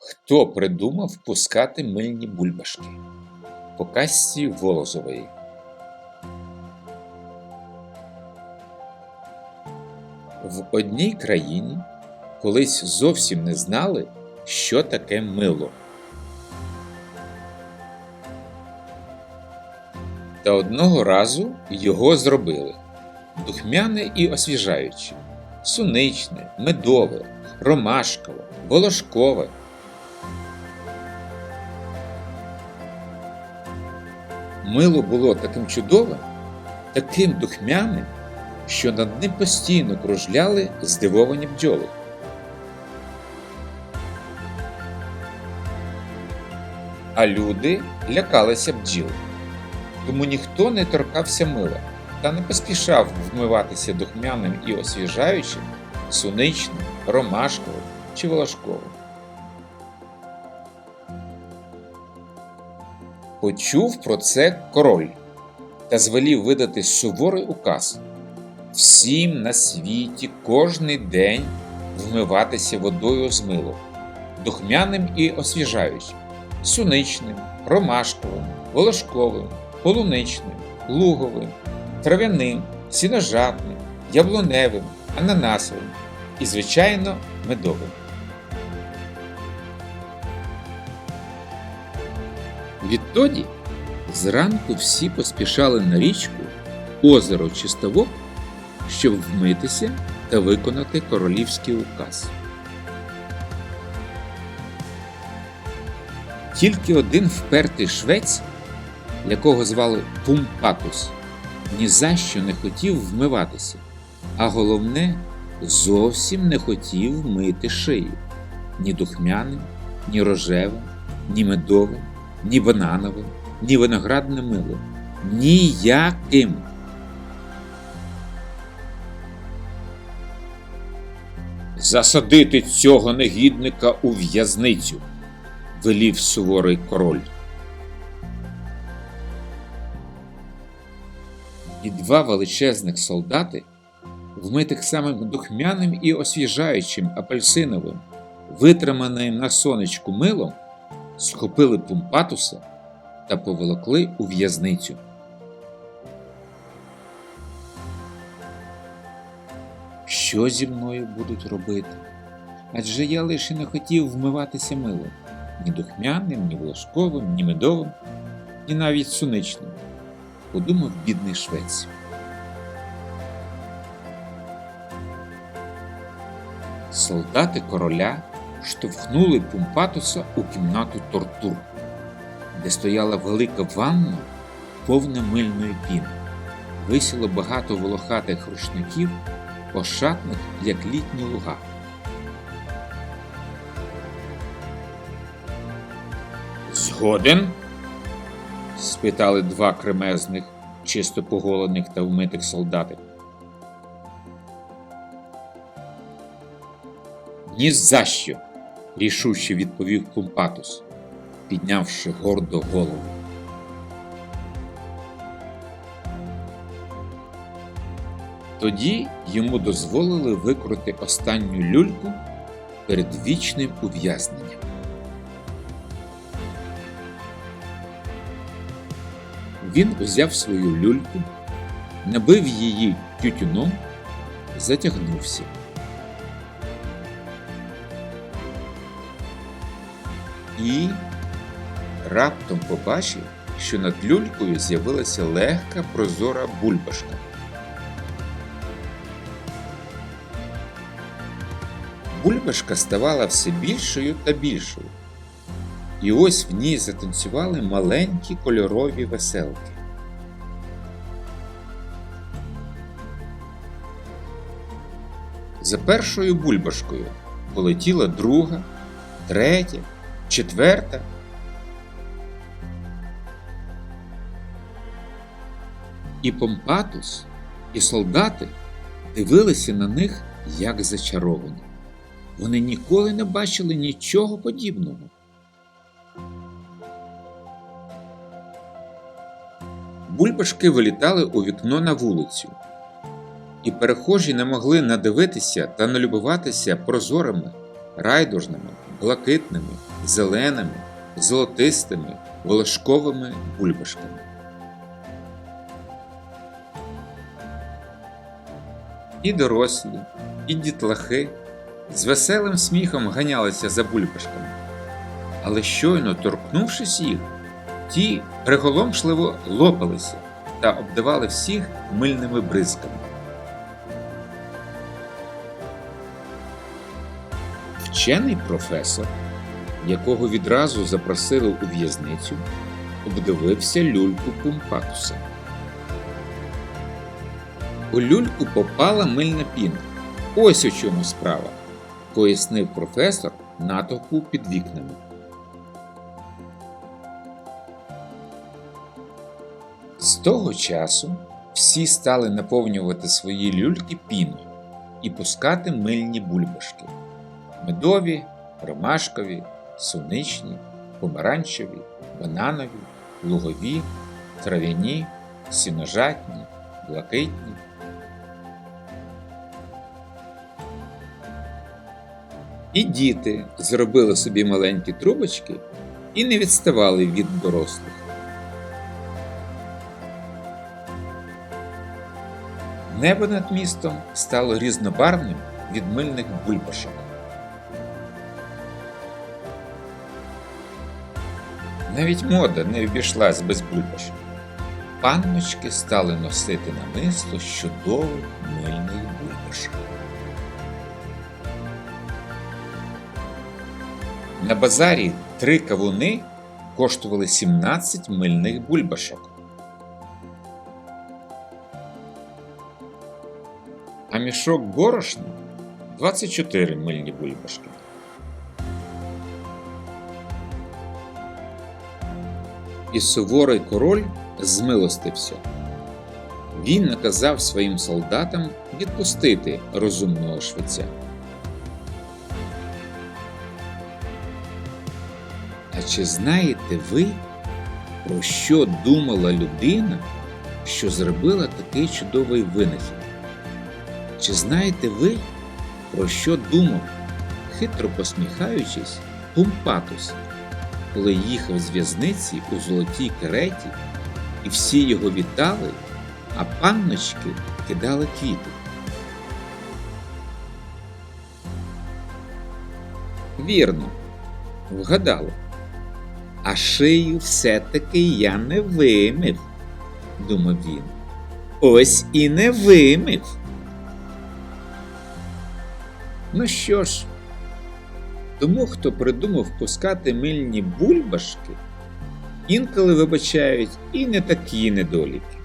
Хто придумав пускати мильні бульбашки? По казці Волозової. В одній країні колись зовсім не знали, що таке мило. Та одного разу його зробили духмяне і освіжаюче, суничне, медове, ромашкове, волошкове. Мило було таким чудовим, таким духмяним, що над ним постійно кружляли здивовані бджоли. А люди лякалися бджіл, тому ніхто не торкався мила та не поспішав вмиватися духмяним і освіжаючим, суничним, ромашковим чи волошковим. Почув про це король та звелів видати суворий указ всім на світі кожний день вмиватися водою з милом, духмяним і освіжаючим, суничним, ромашковим, волошковим, полуничним, луговим, трав'яним, сіножатним, яблуневим, ананасовим і, звичайно, медовим. Відтоді зранку всі поспішали на річку, озеро чи ставок, щоб вмитися та виконати королівський указ. Тільки один впертий швець, якого звали Пумпатус, ні за що не хотів вмиватися, а головне, зовсім не хотів мити шию ні духмяним, ні рожевим, ні медовим, ні банановим, ні виноградним милом. Ніяким. Засадити цього негідника у в'язницю, велів суворий король. І два величезних солдати, вмитих самим духмяним і освіжаючим апельсиновим, витриманим на сонечку милом, схопили Пумпатуса та поволокли у в'язницю. Що зі мною будуть робити? Адже я лише не хотів вмиватися милом ні духмяним, ні волошковим, ні медовим, ні навіть суничним, подумав бідний швець. Солдати короля штовхнули Пумпатуса у кімнату тортур, де стояла велика ванна, повна мильної піни. Висіло багато волохатих рушників, ошатних, як літні луга. Згоден? спитали два кремезних, чисто поголених та вмитих солдати. Ні за що, рішуче відповів Пумпатус, піднявши гордо голову. Тоді йому дозволили викрути останню люльку перед вічним ув'язненням. Він узяв свою люльку, набив її тютюном, затягнувся. І раптом побачив, що над люлькою з'явилася легка прозора бульбашка. Бульбашка ставала все більшою та більшою, і ось в ній затанцювали маленькі кольорові веселки. За першою бульбашкою полетіла друга, третя, четверта. І Помпатус, і солдати дивилися на них як зачаровані. Вони ніколи не бачили нічого подібного. Бульбашки вилітали у вікно на вулицю, і перехожі не могли надивитися та налюбуватися прозорими, райдужними, блакитними, зеленими, золотистими, волошковими бульбашками. І дорослі, і дітлахи з веселим сміхом ганялися за бульбашками. Але щойно торкнувшись їх, ті приголомшливо лопалися та обдавали всіх мильними бризками. Вчений професор, якого відразу запросили у в'язницю, обдивився люльку Пумпатуса. У люльку попала мильна піна. Ось у чому справа, пояснив професор натовпу під вікнами. З того часу всі стали наповнювати свої люльки піною і пускати мильні бульбашки медові, ромашкові, суничні, помаранчеві, бананові, лугові, трав'яні, сіножатні, блакитні. І діти зробили собі маленькі трубочки і не відставали від дорослих. Небо над містом стало різнобарвним від мильних бульбашок. Навіть мода не обійшлась без бульбашок. Панночки стали носити намисто з чудових мильних бульбашок. На базарі три кавуни коштували 17 мильних бульбашок. А мішок борошна 24 мильні бульбашки. І суворий король змилостився. Він наказав своїм солдатам відпустити розумного швеця. А чи знаєте ви, про що думала людина, що зробила такий чудовий винахід? Чи знаєте ви, про що думав, хитро посміхаючись, Пумпатус, коли їхав з в'язниці у золотій кареті, і всі його вітали, а панночки кидали квіти? Вірно, вгадали. А шию все-таки я не вимив, думав він. Ось і не вимив. Ну що ж, тому, хто придумав пускати мильні бульбашки, інколи вибачають і не такі недоліки.